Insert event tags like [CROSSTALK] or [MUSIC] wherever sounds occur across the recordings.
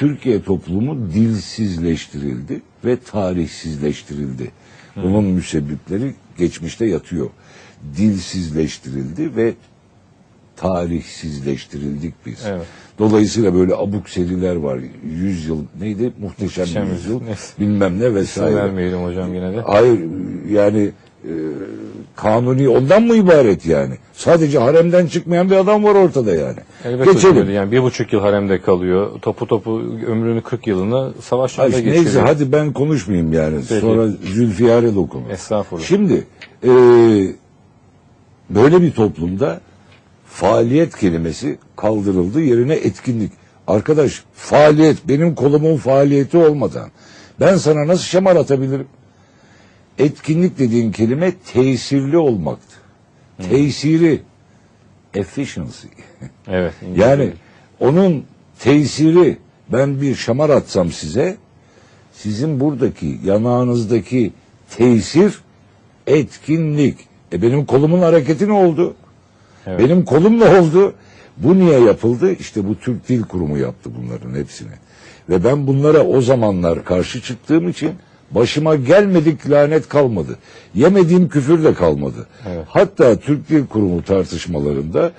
Türkiye toplumu dilsizleştirildi ve tarihsizleştirildi. Bunun müsebbipleri geçmişte yatıyor. Dilsizleştirildi ve tarihsizleştirildik biz. Evet. Dolayısıyla böyle abuk seriler var. Yüz yıl neydi? Muhteşem, Muhteşem yüzyıl. Yüzyıl. Bilmem ne İsim vesaire. vermeyelim hocam yine de. Hayır yani e, kanuni ondan mı ibaret yani? Sadece haremden çıkmayan bir adam var ortada yani. Elbette Geçelim. Yani bir buçuk yıl haremde kalıyor. Topu topu ömrünü 40 yılını savaşlarda geçiriyor. neyse hadi ben konuşmayayım yani. Peki. Sonra Zülfiyar'e dokun. Estağfurullah. Şimdi e, böyle bir toplumda faaliyet kelimesi kaldırıldı yerine etkinlik. Arkadaş faaliyet benim kolumun faaliyeti olmadan ben sana nasıl şamar atabilirim? Etkinlik dediğin kelime tesirli olmaktı. Tesiri efficiency. Evet. [LAUGHS] Yani onun tesiri ben bir şamar atsam size sizin buradaki yanağınızdaki tesir etkinlik. E benim kolumun hareketi ne oldu? Evet. Benim kolum ne oldu? Bu niye yapıldı? İşte bu Türk Dil Kurumu yaptı bunların hepsini. Ve ben bunlara o zamanlar karşı çıktığım için başıma gelmedik lanet kalmadı. Yemediğim küfür de kalmadı. Evet. Hatta Türk Dil Kurumu tartışmalarında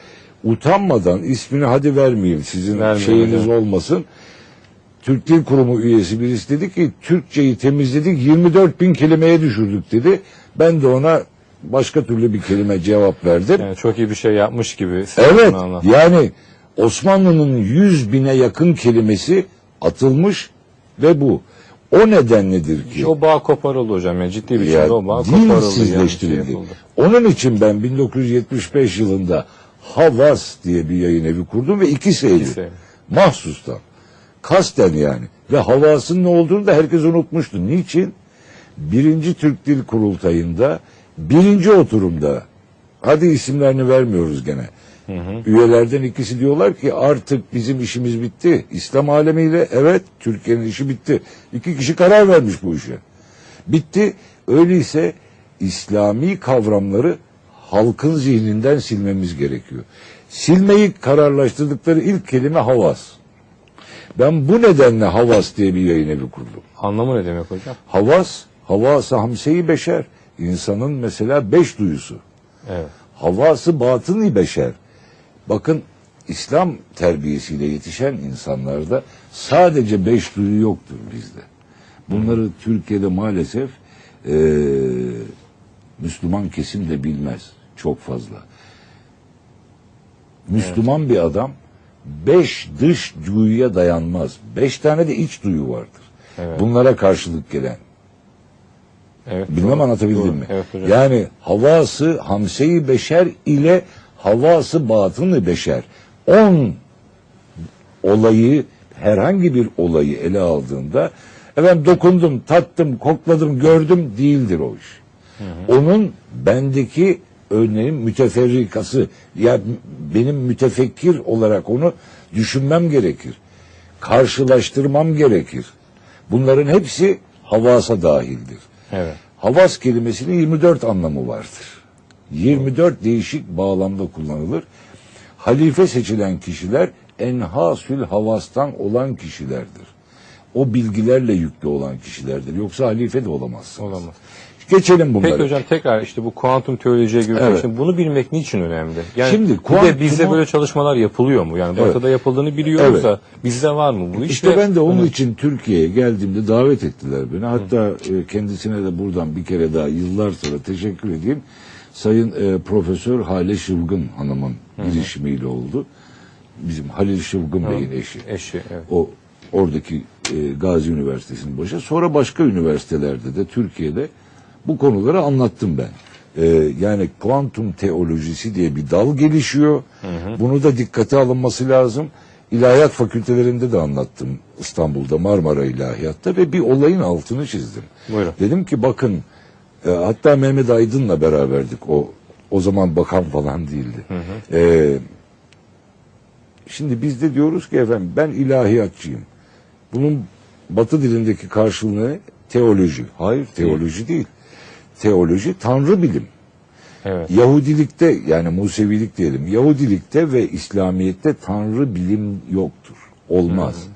utanmadan ismini hadi vermeyeyim sizin Vermeyin şeyiniz hocam. olmasın. Türk Dil Kurumu üyesi birisi dedi ki Türkçeyi temizledik 24 bin kelimeye düşürdük dedi. Ben de ona başka türlü bir kelime cevap verdim. Yani çok iyi bir şey yapmış gibi. Evet yani Osmanlı'nın 100 bine yakın kelimesi atılmış ve bu. O nedenledir ki O bağ koparıldı hocam. Yani ciddi bir ya, o bağ koparıldı. şey. Onun için ben 1975 yılında Havas diye bir yayın evi kurdum ve iki seyli. Mahsustan. Kasten yani. Ve Havas'ın ne olduğunu da herkes unutmuştu. Niçin? Birinci Türk Dil Kurultayı'nda birinci oturumda hadi isimlerini vermiyoruz gene. Üyelerden ikisi diyorlar ki artık bizim işimiz bitti. İslam alemiyle evet Türkiye'nin işi bitti. İki kişi karar vermiş bu işe. Bitti. Öyleyse İslami kavramları halkın zihninden silmemiz gerekiyor. Silmeyi kararlaştırdıkları ilk kelime havas. Ben bu nedenle havas diye bir yayın evi kurdum. Anlamı ne demek hocam? Havas, havası hamseyi beşer. İnsanın mesela beş duyusu. Evet. Havası batını beşer. Bakın İslam terbiyesiyle yetişen insanlarda sadece beş duyu yoktur bizde. Bunları Türkiye'de maalesef eee, Müslüman kesim de bilmez çok fazla. Müslüman bir adam beş dış duyuya dayanmaz. Beş tane de iç duyu vardır. Evet. Bunlara karşılık gelen. Evet. Bilmem doğru. anlatabildim Doğru. mi? Evet hocam. Yani havası hamseyi beşer ile havası batını beşer. On olayı herhangi bir olayı ele aldığında efendim dokundum, tattım, kokladım, gördüm değildir o iş. Onun bendeki örneğin müteferrikası ya benim mütefekkir olarak onu düşünmem gerekir. Karşılaştırmam gerekir. Bunların hepsi havasa dahildir. Evet. Havas kelimesinin 24 anlamı vardır. 24 değişik bağlamda kullanılır. Halife seçilen kişiler enhasül havastan olan kişilerdir. O bilgilerle yüklü olan kişilerdir. Yoksa halife de olamazsınız. Olamaz. Geçelim bunları. Peki hocam tekrar işte bu kuantum teolojiye giriyoruz. Evet. Şimdi bunu bilmek niçin önemli? Yani Şimdi bir de bizde böyle çalışmalar yapılıyor mu? Yani Evet. Batı'da yapıldığını biliyoruz Evet. da bizde var mı bu iş? İşte ben de onun hani- için Türkiye'ye geldiğimde davet ettiler beni. Hatta e, kendisine de buradan bir kere daha yıllar sonra teşekkür edeyim. Sayın e, Profesör Hale Şıvgın Hanım'ın girişimiyle oldu. Bizim Halil Şıvgın Bey'in eşi. eşi. Evet. O oradaki e, Gazi Üniversitesi'nin başı. Sonra başka üniversitelerde de Türkiye'de bu konuları anlattım ben. E, yani kuantum teolojisi diye bir dal gelişiyor. Bunu da dikkate alınması lazım. İlahiyat fakültelerinde de anlattım İstanbul'da Marmara İlahiyat'ta ve bir olayın altını çizdim. Buyurun. Dedim ki bakın e, hatta Mehmet Aydın'la beraberdik o o zaman bakan falan değildi. E, Şimdi biz de diyoruz ki efendim ben ilahiyatçıyım. Bunun batı dilindeki karşılığı teoloji. Hayır teoloji değil. Teoloji tanrı bilim. Evet. Yahudilikte yani Musevilik diyelim. Yahudilikte ve İslamiyet'te tanrı bilim yoktur. Olmaz.